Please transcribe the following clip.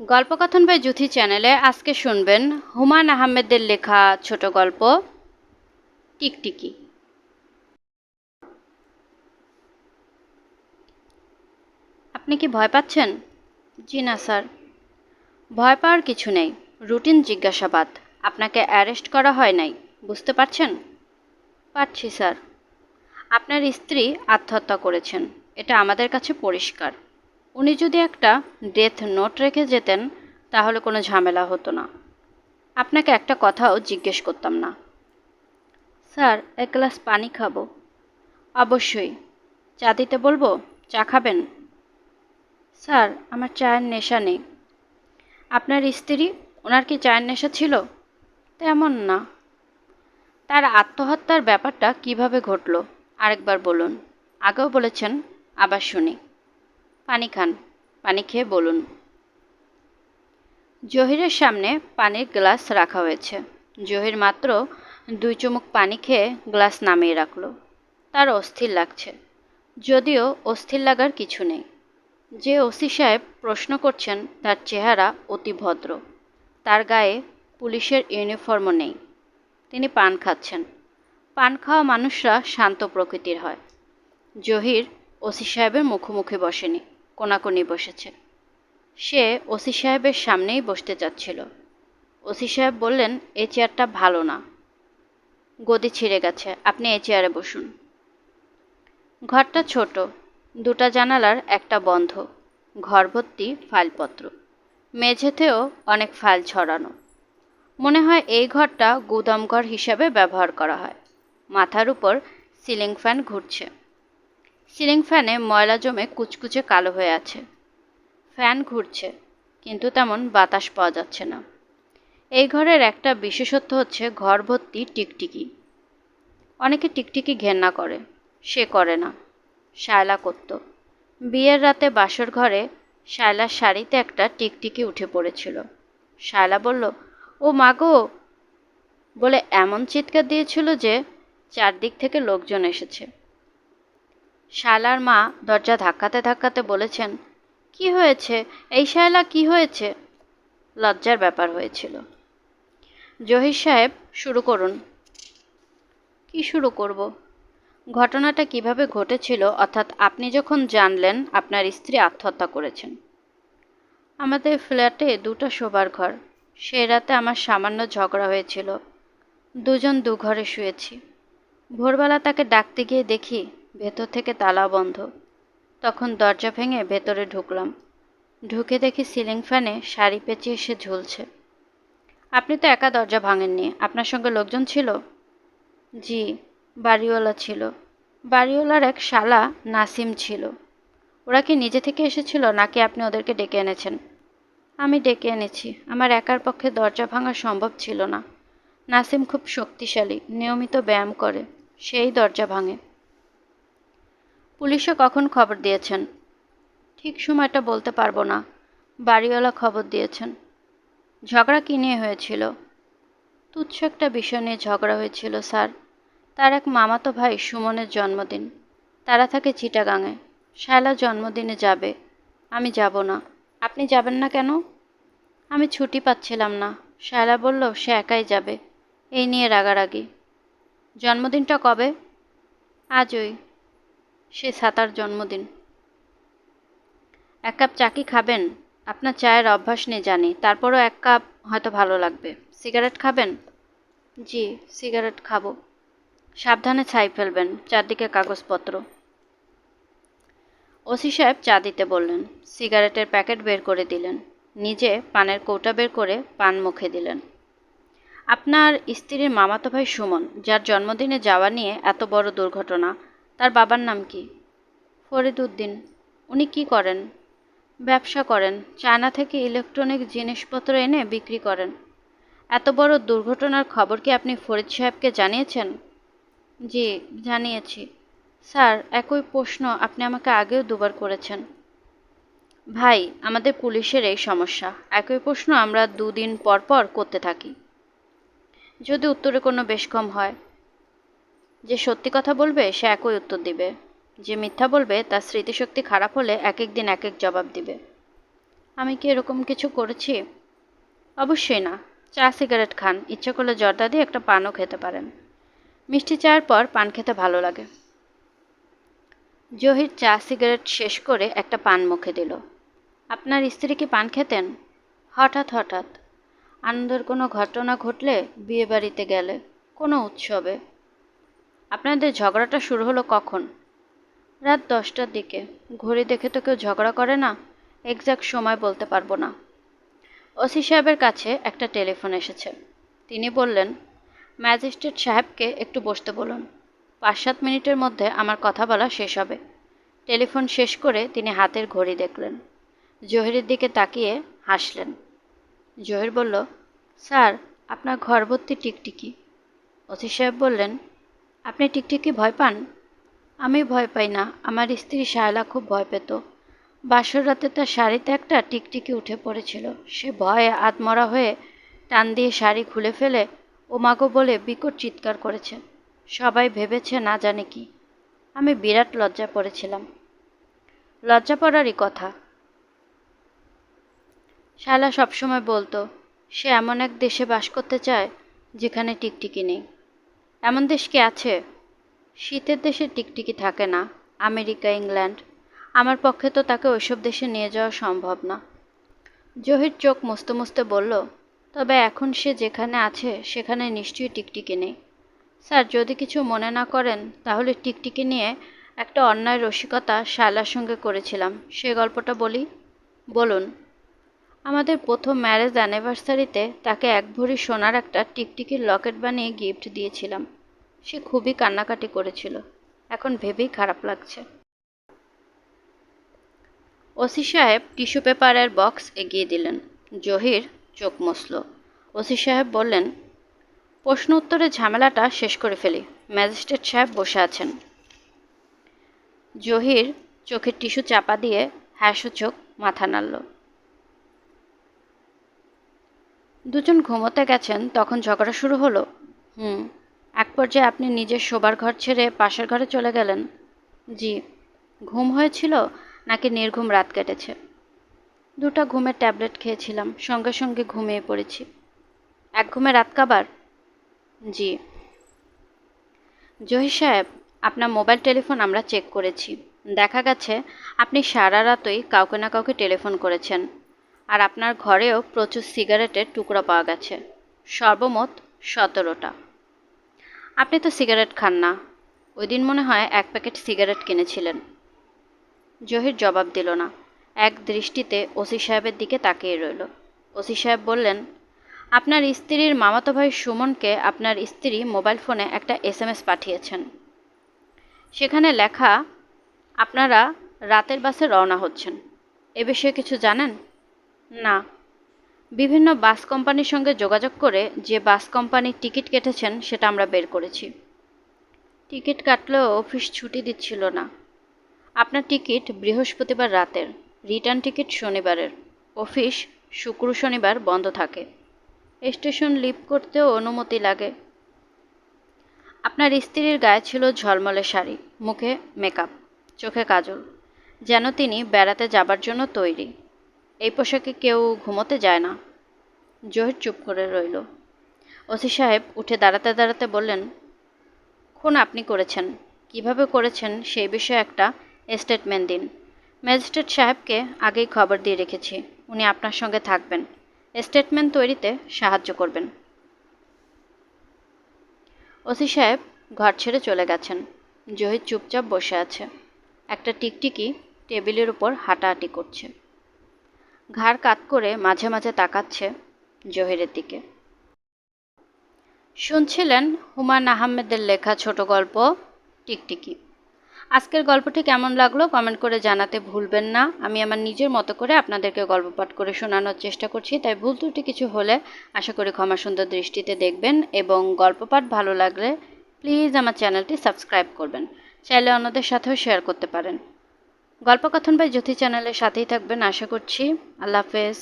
গল্পকথন by Juthi চ্যানেলে আজকে শুনবেন হুমায়ুন আহমেদের লেখা ছোট গল্প, টিকটিকি। আপনি কি ভয় পাচ্ছেন? জি না, স্যার। ভয় পাওয়ার কিছু নেই, রুটিন জিজ্ঞাসাবাদ। আপনাকে অ্যারেস্ট করা হয় নাই, বুঝতে পারছেন? পারছি, স্যার। আপনার স্ত্রী আত্মহত্যা করেছেন, এটা আমাদের কাছে পরিষ্কার। উনি যদি একটা ডেথ নোট রেখে যেতেন, তাহলে কোনো ঝামেলা হতো না। আপনাকে একটা কথাও জিজ্ঞেস করতাম না। স্যার, এক গ্লাস পানি খাব। অবশ্যই। চা দিতে বলব? চা খাবেন? স্যার, আমার চায়ের নেশা নেই। আপনার স্ত্রী? ওনার কি চায়ের নেশা ছিল? তেমন না। তার আত্মহত্যার ব্যাপারটা কীভাবে ঘটলো? আরেকবার বলুন। আগেও বলেছেন, আবার শুনি। পানি খান, পানি খেয়ে বলুন। জহিরের সামনে পানির গ্লাস রাখা হয়েছে। জহির মাত্র দুই চুমুক পানি খেয়ে গ্লাস নামিয়ে রাখল। তার অস্থির লাগছে। যদিও অস্থির লাগার কিছু নেই। যে ওসি সাহেব প্রশ্ন করছেন, তার চেহারা অতি ভদ্র। তার গায়ে পুলিশের ইউনিফর্মও নেই। তিনি পান খাচ্ছেন। পান খাওয়া মানুষরা শান্ত প্রকৃতির হয়। জহির ওসি সাহেবের মুখোমুখি বসেনি। কোনাকুনি বসেছে। সে ওসি সাহেবের সামনেই বসতে চাচ্ছিল। ওসি সাহেব বললেন এই চেয়ারটা ভালো না। গদি ছিঁড়ে গেছে, আপনি এই চেয়ারে বসুন। ঘরটা ছোট, দুটা জানালার একটা বন্ধ ঘর ভর্তি ফাইলপত্র। মেঝেতেও অনেক ফাইল ছড়ানো। মনে হয় এই ঘরটা গুদামঘর হিসাবে ব্যবহার করা হয়। মাথার উপর সিলিং ফ্যান ঘুরছে। সিলিং ফ্যানে ময়লা জমে কুচকুচে কালো হয়ে আছে। ফ্যান ঘুরছে, কিন্তু তেমন বাতাস পাওয়া যাচ্ছে না। এই ঘরের একটা বিশেষত্ব হচ্ছে ঘর ভর্তি টিকটিকি। অনেকে টিকটিকি ঘেন্না করে, সে করে না। শায়লা করত। বিয়ের রাতে বাসর ঘরে শায়লার শাড়িতে একটা টিকটিকি উঠে পড়েছিল। শায়লা বলল, ও মাগো বলে এমন চিৎকার দিয়েছিল যে চারদিক থেকে লোকজন এসেছে। শায়লার মা দরজা ধাক্কাতে ধাক্কাতে বলেছেন, কি হয়েছে? এই শায়লা কি হয়েছে? লজ্জার ব্যাপার হয়েছিল। জহির সাহেব, শুরু করুন। কি শুরু করব? ঘটনাটা কীভাবে ঘটেছিল? অর্থাৎ আপনি যখন জানলেন, আপনার স্ত্রী আত্মহত্যা করেছেন? আমাদের ফ্ল্যাটে দুটো শোবার ঘর। সেই রাতে আমার সামান্য ঝগড়া হয়েছিল। দুজন দু ঘরে শুয়েছি। ভোরবেলা তাকে ডাকতে গিয়ে দেখি ভেতর থেকে তালা বন্ধ। তখন দরজা ভেঙে ভেতরে ঢুকলাম। ঢুকে দেখি সিলিং ফ্যানে শাড়ি পেঁচিয়ে এসে ঝুলছে। আপনি তো একা দরজা ভাঙেননি, আপনার সঙ্গে লোকজন ছিল? জি, বাড়িওয়ালা ছিল। বাড়িওয়ালার এক শালা নাসিম ছিল। ওরা কি নিজে থেকে এসেছিল, নাকি আপনি ওদেরকে ডেকে এনেছেন? আমি ডেকে এনেছি, আমার একার পক্ষে দরজা ভাঙা সম্ভব ছিল না। নাসিম খুব শক্তিশালী, নিয়মিত ব্যায়াম করে, সেই দরজা ভাঙে। পুলিশে কখন খবর দিয়েছেন? ঠিক সময়টা বলতে পারব না। বাড়িওয়ালা খবর দিয়েছেন। ঝগড়া কী নিয়ে হয়েছিল? তুচ্ছ একটা বিষয় নিয়ে ঝগড়া হয়েছিল, স্যার। তার এক মামাতো ভাই সুমনের জন্মদিন। তারা থাকে চিটাগাঙে। শায়লা জন্মদিনে যাবে। আমি যাব না। আপনি যাবেন না কেন? আমি ছুটি পাচ্ছিলাম না। শায়লা বলল, সে একাই যাবে। এই নিয়ে রাগারাগি। জন্মদিনটা কবে? আজই। সে সাতার জন্মদিন। এক কাপ চা কি খাবেন? আপনার চায়ের অভ্যাস নেই, জানি। তারপরও এক কাপ হয়তো ভালো লাগবে। সিগারেট খাবেন? জি, সিগারেট খাব। সাবধানে ছাই ফেলবেন, চারদিকে কাগজপত্র। ওসি সাহেব চা দিতে বললেন। সিগারেটের প্যাকেট বের করে দিলেন। নিজে পানের কৌটা বের করে পান মুখে দিলেন। আপনার স্ত্রীর মামাতো ভাই সুমন, যার জন্মদিনে যাওয়া নিয়ে এত বড় দুর্ঘটনা তার বাবার নাম কি? ফরিদ উদ্দিন উনি কি করেন? ব্যবসা করেন, চায়না থেকে ইলেকট্রনিক জিনিসপত্র এনে বিক্রি করেন। এত বড় দুর্ঘটনার খবর কি আপনি ফরিদ সাহেবকে জানিয়েছেন? জি, জানিয়েছি। স্যার, একই প্রশ্ন আপনি আমাকে আগেও দুবার করেছেন। ভাই, আমাদের পুলিশের এই সমস্যা। একই প্রশ্ন আমরা দুদিন পর পর করতে থাকি। যদি উত্তরে কোনো বেশ কম হয় যে সত্যি কথা বলবে, সে একই উত্তর দিবে। যে মিথ্যা বলবে, তার স্মৃতিশক্তি খারাপ হলে এক এক দিন এক এক জবাব দিবে। আমি কি এরকম কিছু করেছি? অবশ্যই না। চা, সিগারেট খান। ইচ্ছে করলে জর্দা দিয়ে একটা পানও খেতে পারেন। মিষ্টি চায়ের পর পান খেতে ভালো লাগে। জহির চা, সিগারেট শেষ করে একটা পান মুখে দিল। আপনার স্ত্রী কি পান খেতেন? হঠাৎ হঠাৎ। আনন্দের কোনো ঘটনা ঘটলে বিয়ে বাড়িতে গেলে, কোনো উৎসবে। আপনাদের ঝগড়াটা শুরু হলো কখন? রাত দশটার দিকে। ঘড়ি দেখে তো কেউ ঝগড়া করে না? এক্স্যাক্ট সময় বলতে পারব না। ওসি সাহেবের কাছে একটা টেলিফোন এসেছে। তিনি বললেন, ম্যাজিস্ট্রেট সাহেবকে একটু বসতে বলুন। পাঁচ সাত মিনিটের মধ্যে আমার কথা বলা শেষ হবে। টেলিফোন শেষ করে তিনি হাতের ঘড়ি দেখলেন। জহিরের দিকে তাকিয়ে হাসলেন। জহির বলল, স্যার, আপনার ঘর ভর্তি টিকটিকি। ওসি সাহেব বললেন আপনি টিকটিকি ভয় পান? আমি ভয় পাই না। আমার স্ত্রী শায়লা খুব ভয় পেত। বাসর রাতে তার শাড়িতে একটা টিকটিকি উঠে পড়েছিল। সে ভয়ে আত্মরা হয়ে টান দিয়ে শাড়ি খুলে ফেলে ও মাগো বলে বিকট চিৎকার করেছে। সবাই ভেবেছে না জানে কি। আমি বিরাট লজ্জা পড়েছিলাম। লজ্জা পড়ারই কথা। শালা সবসময় বলতো, সে এমন এক দেশে বাস করতে চায় যেখানে টিকটিকি নেই। এমন দেশ কি আছে? শীতের দেশে টিকটিকি থাকে না, আমেরিকা, ইংল্যান্ড। আমার পক্ষে তো তাকে ওইসব দেশে নিয়ে যাওয়া সম্ভব না। জহির চোখ মুছতে মুছতে বলল, তবে এখন সে যেখানে আছে, সেখানে নিশ্চয়ই টিকটিকি নেই। স্যার, যদি কিছু মনে না করেন, তাহলে টিকটিকি নিয়ে একটা অন্যায় রসিকতা শায়লার সঙ্গে করেছিলাম। সে গল্পটা বলি? বলুন। আমাদের প্রথম ম্যারেজ অ্যানিভার্সারিতে তাকে এক ভরি সোনার একটা টিকটিকির লকেট বানিয়ে গিফট দিয়েছিলাম। সে খুবই কান্নাকাটি করেছিল। এখন ভেবেই খারাপ লাগছে। ওসি সাহেব টিস্যু পেপারের বক্স এগিয়ে দিলেন। জহির চোখ মুছল। ওসি সাহেব বললেন, প্রশ্ন উত্তরের ঝামেলাটা শেষ করে ফেলি। ম্যাজিস্ট্রেট সাহেব বসে আছেন। জহির চোখের টিস্যু চাপা দিয়ে হ্যাসূচক মাথা নাড়ল। দুজন ঘুমোতে গেছেন, তখন ঝগড়া শুরু হলো। হুম, এক পর্যায়ে আপনি নিজের শোবার ঘর ছেড়ে পাশের ঘরে চলে গেলেন। জি, ঘুম হয়েছিল নাকি নির্ঘুম রাত কেটেছে? দুটা ঘুমের ট্যাবলেট খেয়েছিলাম, সঙ্গে সঙ্গে ঘুমিয়ে পড়েছি। এক ঘুমে রাত কাবার? জি। জহির সাহেব, আপনার মোবাইল টেলিফোন আমরা চেক করেছি। দেখা গেছে, আপনি সারা রাতই কাউকে না কাউকে টেলিফোন করেছেন। আর আপনার ঘরেও প্রচুর সিগারেটের টুকরো পাওয়া গেছে। সর্বমোট সতেরোটা। আপনি তো সিগারেট খান না। ওই দিন মনে হয় এক প্যাকেট সিগারেট কিনেছিলেন। জহির জবাব দিল না। এক দৃষ্টিতে ওসি সাহেবের দিকে তাকিয়ে রইল। ওসি সাহেব বললেন, আপনার স্ত্রীর মামাতো ভাই সুমনকে আপনার স্ত্রী মোবাইল ফোনে একটা এসএমএস পাঠিয়েছেন। সেখানে লেখা, আপনারা রাতের বাসে রওনা হচ্ছেন। এ বিষয়ে কিছু জানেন? না। বিভিন্ন বাস কোম্পানির সঙ্গে যোগাযোগ করে যে বাস কোম্পানির টিকিট কেটেছেন সেটা আমরা বের করেছি। টিকিট কাটলেও অফিস ছুটি দিচ্ছিল না। আপনার টিকিট বৃহস্পতিবার রাতের, রিটার্ন টিকিট শনিবারের। অফিস শুক্র শনিবার বন্ধ থাকে। স্টেশন লিভ করতেও অনুমতি লাগে। আপনার স্ত্রীর গায়ে ছিল ঝলমলে শাড়ি, মুখে মেকআপ, চোখে কাজল, যেন তিনি বেড়াতে যাবার জন্য তৈরি। এই পোশাকে কেউ ঘুমোতে যায় না। জহির চুপ করে রইল। ওসি সাহেব উঠে দাঁড়াতে দাঁড়াতে বললেন, খুন আপনি করেছেন। কীভাবে করেছেন সেই বিষয়ে একটা স্টেটমেন্ট দিন। ম্যাজিস্ট্রেট সাহেবকে আগেই খবর দিয়ে রেখেছি। উনি আপনার সঙ্গে থাকবেন। স্টেটমেন্ট তৈরিতে সাহায্য করবেন। ওসি সাহেব ঘর ছেড়ে চলে গেছেন। জহির চুপচাপ বসে আছে। একটা টিকটিকি টেবিলের উপর হাঁটাহাঁটি করছে। ঘাড় কাত করে মাঝে মাঝে তাকাচ্ছে জহিরের দিকে। শুনছিলেন হুমায়ুন আহমেদের লেখা ছোট গল্প টিকটিকি। আজকের গল্পটি কেমন লাগল কমেন্ট করে জানাতে ভুলবেন না। আমি আমার নিজের মতো করে আপনাদেরকে গল্প পাঠ করে শোনানোর চেষ্টা করছি, তাই ভুল ত্রুটি কিছু হলে আশা করি ক্ষমা সুন্দর দৃষ্টিতে দেখবেন এবং গল্প পাঠ ভালো লাগলে প্লিজ আমার চ্যানেলটি সাবস্ক্রাইব করবেন। চাইলে অন্যদের সাথেও শেয়ার করতে পারেন। গল্পকথন বা জ্যোতি চ্যানেলের সাথেই থাকবেন আশা করছি। আল্লাহ হাফেজ।